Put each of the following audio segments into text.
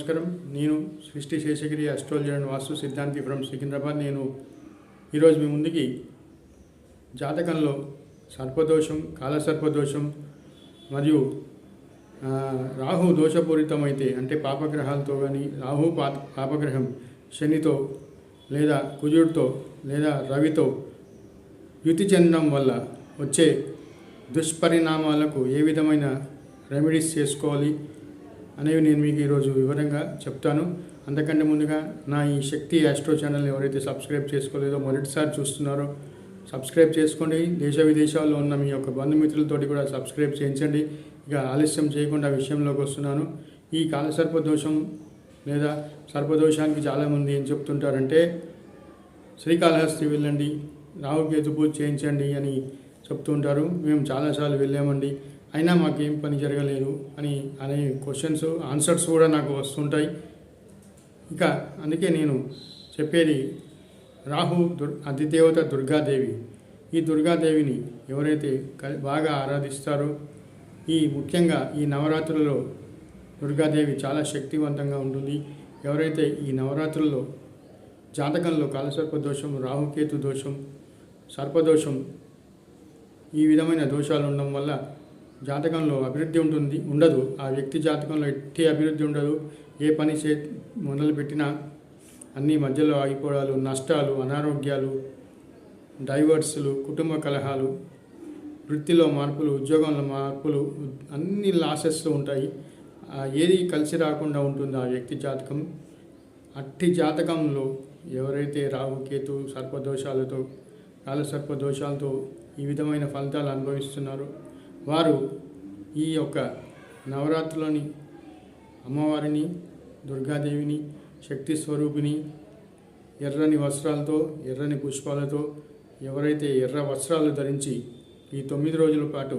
నమస్కారం. నేను Srishti Seshagiri astrology and వాస్తు సిద్ధాంతి ఫ్రమ్ సికింద్రాబాద్. నేను ఈరోజు మీ ముందుకి జాతకంలో సర్పదోషం కాలసర్పదోషం మరియు రాహు దోషపూరితమైతే అంటే పాపగ్రహాలతో కానీ రాహు పా పాపగ్రహం శనితో లేదా కుజుడితో లేదా రవితో యుతి చెందడం వల్ల వచ్చే దుష్పరిణామాలకు ఏ విధమైన రెమెడీస్ చేసుకోవాలి? అనేవి నేను మీకు ఈరోజు వివరంగా చెప్తాను. అంతకంటే ముందుగా నా ఈ శక్తి యాస్ట్రో ఛానల్ ఎవరైతే సబ్స్క్రైబ్ చేసుకోలేదో మొదటిసారి చూస్తున్నారో సబ్స్క్రైబ్ చేసుకోండి. దేశ విదేశాల్లో ఉన్న మీ యొక్క బంధుమిత్రులతోటి కూడా సబ్స్క్రైబ్ చేయించండి. ఇక ఆలస్యం చేయకుండా విషయంలోకి వస్తున్నాను. ఈ కాలసర్ప దోషం లేదా సర్పదోషానికి చాలామంది ఏం చెప్తుంటారంటే శ్రీకాళహస్తి వెళ్ళండి రాహుకేతు పూజ చేయించండి అని చెప్తుంటారు మేము చాలాసార్లు వెళ్ళామండి. అయినా మాకేం పని జరగలేదు అని అనే క్వశ్చన్స్ ఆన్సర్స్ కూడా నాకు వస్తుంటాయి. ఇక అందుకే నేను చెప్పేది రాహు దుర్ అధిదేవత దుర్గాదేవి. ఈ దుర్గాదేవిని ఎవరైతే బాగా ఆరాధిస్తారో ఈ ముఖ్యంగా ఈ నవరాత్రులలో దుర్గాదేవి చాలా శక్తివంతంగా ఉంటుంది. ఎవరైతే ఈ నవరాత్రుల్లో జాతకంలో కాలసర్ప దోషం రాహుకేతు దోషం సర్పదోషం ఈ విధమైన దోషాలు ఉండడం వల్ల జాతకంలో అభివృద్ధి ఉంటుంది ఉండదు. ఆ వ్యక్తి జాతకంలో ఎట్టి అభివృద్ధి ఉండదు. ఏ పని చే మొదలుపెట్టినా అన్ని మధ్యలో ఆగిపోవడాలు నష్టాలు అనారోగ్యాలు డైవర్స్లు కుటుంబ కలహాలు వృత్తిలో మార్పులు ఉద్యోగంలో మార్పులు అన్ని లాసెస్ ఉంటాయి. ఏది కలిసి రాకుండా ఉంటుంది ఆ వ్యక్తి జాతకం. అట్టి జాతకంలో ఎవరైతే రాహు కేతు సర్పదోషాలతో కాలసర్ప దోషాలతో ఈ విధమైన ఫలితాలు అనుభవిస్తున్నారో వారు ఈ యొక్క నవరాత్రిలోని అమ్మవారిని దుర్గాదేవిని శక్తి స్వరూపిణి ఎర్రని వస్త్రాలతో ఎర్రని పుష్పాలతో ఎవరైతే ఎర్ర వస్త్రాలు ధరించి ఈ తొమ్మిది రోజుల పాటు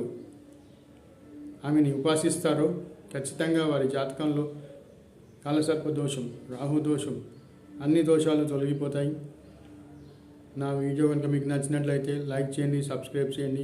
ఆమెని ఉపాసిస్తారో ఖచ్చితంగా వారి జాతకంలో కాలసర్ప దోషం రాహు దోషం అన్ని దోషాలు తొలగిపోతాయి. నా వీడియో కనుక మీకు నచ్చినట్లయితే లైక్ చేయండి సబ్స్క్రైబ్ చేయండి.